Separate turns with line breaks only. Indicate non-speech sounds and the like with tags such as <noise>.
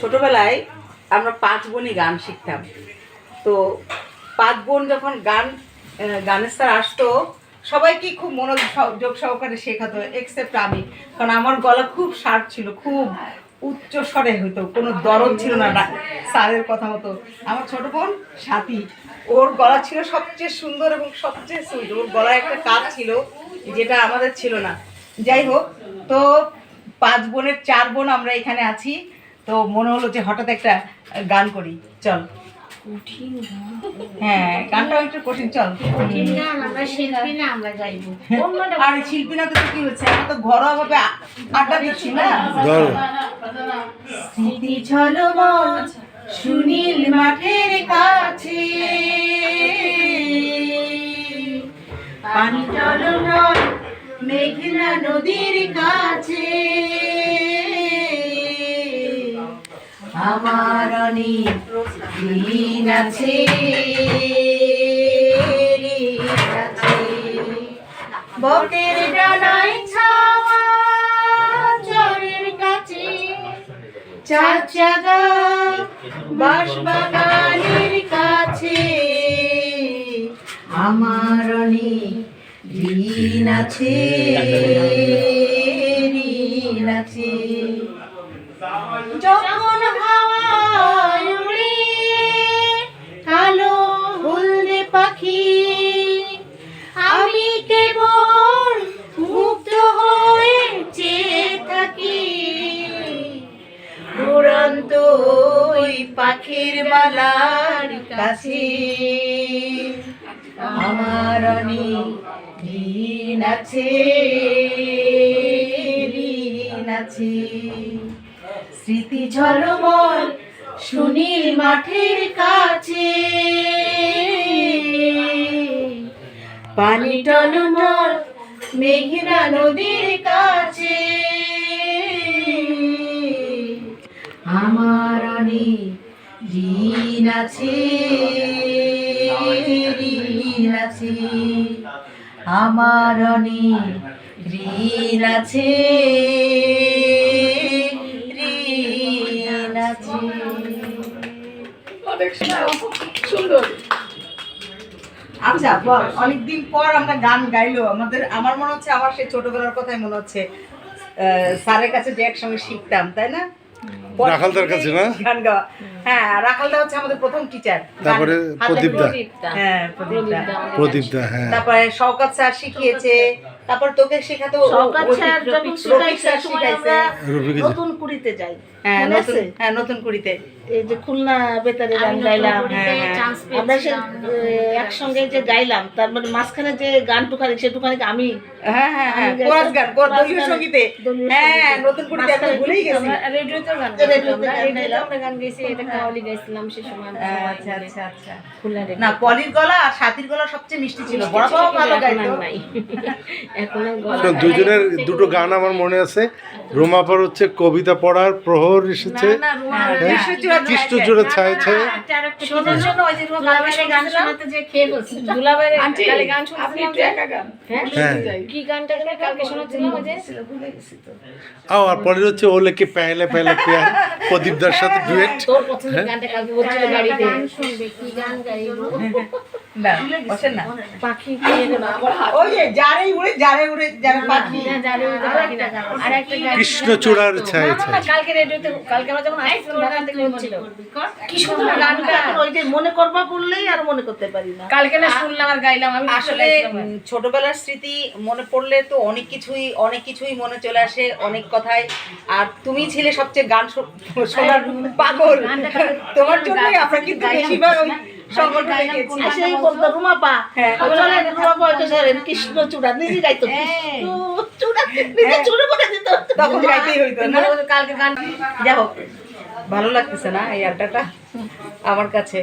ছোটবেলায় আমরা পাঁচ বোনই গান শিখতাম। তো পাঁচ বোন যখন গান গানের স্যার আসতো, সবাইকে খুব মনোযোগ সহকারে শেখাতো এক্সেপ্ট আমি। কারণ আমার গলা খুব শার্প ছিল, খুব উচ্চ স্বরে হইতো, কোনো দরদ ছিল না স্যারের কথা মতো। আমার ছোট বোন সাথী, ওর গলা ছিল সবচেয়ে সুন্দর এবং সবচেয়ে সুইট ওর গলায় একটা কাজ ছিল, যেটা আমাদের ছিল না। যাই হোক, তো পাঁচ বোনের চার বোন আমরা এখানে আছি। তো মনে হলো যে হঠাৎ একটা গান করি। চল। হ্যাঁ গানটাও একটু কঠিন চল।
আমরা শিল্পী না আমরা
আর শিল্পী না তো কি হচ্ছে? আমরা তো ঘরোয়া ভাবে আড্ডা দিচ্ছি না। স্মৃতি ঝলমল সুনীল মাঠের কাছে। পানি টলমল মেঘনা নদীর কাছে। আমার অনেক ঋণ আছে। বকের ডানায় ছাওয়া কাছে চার চাগা বাঁশ বাগানের কাছে আমার অনেক আছে পাখির মালার কাছে। আমার অনেক ঋণ আছে ঋণ আছে। স্মৃতি ঝলমল সুনীল মাঠের কাছে। পানি টলমল মেঘনা নদীর কাছে। আমার অনেক ঋণ আছে ঋণ আছে। আমার অনেক ঋণ আছে ঋণ আছে। আচ্ছা বল অনেকদিন পর আমরা গান গাইলো। আমাদের আমার মনে হচ্ছে আমার সেই ছোটবেলার কথাই মনে হচ্ছে। আহ, স্যারের কাছে যে একসঙ্গে শিখতাম তাই না?
রাখালদার কাছে না?
গান গাওয়া। হ্যাঁ রাখালদা হচ্ছে আমাদের প্রথম টিচার
তারপরে প্রদীপদা।
হ্যাঁ প্রদীপদা।
প্রদীপ দা হ্যাঁ।
তারপরে শওকত স্যার শিখিয়েছে। তারপর তোকে শেখাতো
শওকত স্যার যখন শিখাইছে,
স্যার শিখাইছে।
আমরা নতুন কুড়িতে যাই।
হ্যাঁ নতুন হ্যাঁ নতুন কুড়িতে।
এই যে খুলনা বেতারে গান গাইলাম।
হ্যাঁ, হ্যাঁ।
আমরা সে একসঙ্গে যে গাইলাম তার মানে মাঝখানে যে গান টুকানি সে টুকানি আমি
হ্যাঁ হ্যাঁ হ্যাঁ। কোরাস গান কোরাস
কোরাস
দলীয় সঙ্গীতে। হ্যাঁ নতুন কুড়িতে এখন ভুলেই গেছি।
রেডিওতে গান
রেডিওতে আমরা গান গাইছি এটা কাওয়ালি গাইছিলাম সে সময় আমরা
হ্যাঁ,
সবাই
আচ্ছা আচ্ছা আচ্ছা। না পলির গলা আর সাথীর গলা সবচেয়ে মিষ্টি ছিল। বড় ভালো গাইতো। <laughs>
এখন
দুজনের দুটো গান আমার মনে আছে। রোমাপার হচ্ছে কবিতা পড়ার প্রহর এসেছে।
না, রুমা
হ্যাঁ,
না।
কৃষ্ণচূড়া
কৃষ্ণ জোড়া ছায় ছায়
হ্যাঁ?
হ্যাঁ। আর পরের হচ্ছে ওলে কি পেহলে পেহলে পেয়ার প্রদীপ দার সাথে ডুয়েট
তোর গানটা কালকে গাড়িতে।
গান শুনবে কি গান গাইবো? <laughs>
না না।
পাখি হ্যাঁ,
কৃষ্ণচূড়ার
কালকে রেডিওতে কালকে আমরা যখন কি সুন্দর গানটা।
মনে করবা বললেই আর মনে করতে পারি না।
কালকে না শুনলাম আর গাইলাম আমি
আসলে ছোটবেলার স্মৃতি মনে পড়লে তো অনেক কিছুই অনেক কিছুই মনে চলে আসে অনেক কথাই। আর তুমি ছিলে সবচেয়ে গান শোনার পাগল। তোমার জন্যই আমরা কিন্তু বেশিরভাগ
সেই বলতো
হ্যাঁ।
চলে রুমা পা তো স্যার কৃষ্ণ চূড়া নিজে গাইতো চূড়া নিজে চুরু করে দিত।
তখন গাইতেই হইতো না।
কালকে গান
যাই হোক ভালো লাগতেছে না এই আড্ডাটা? আমার কাছে।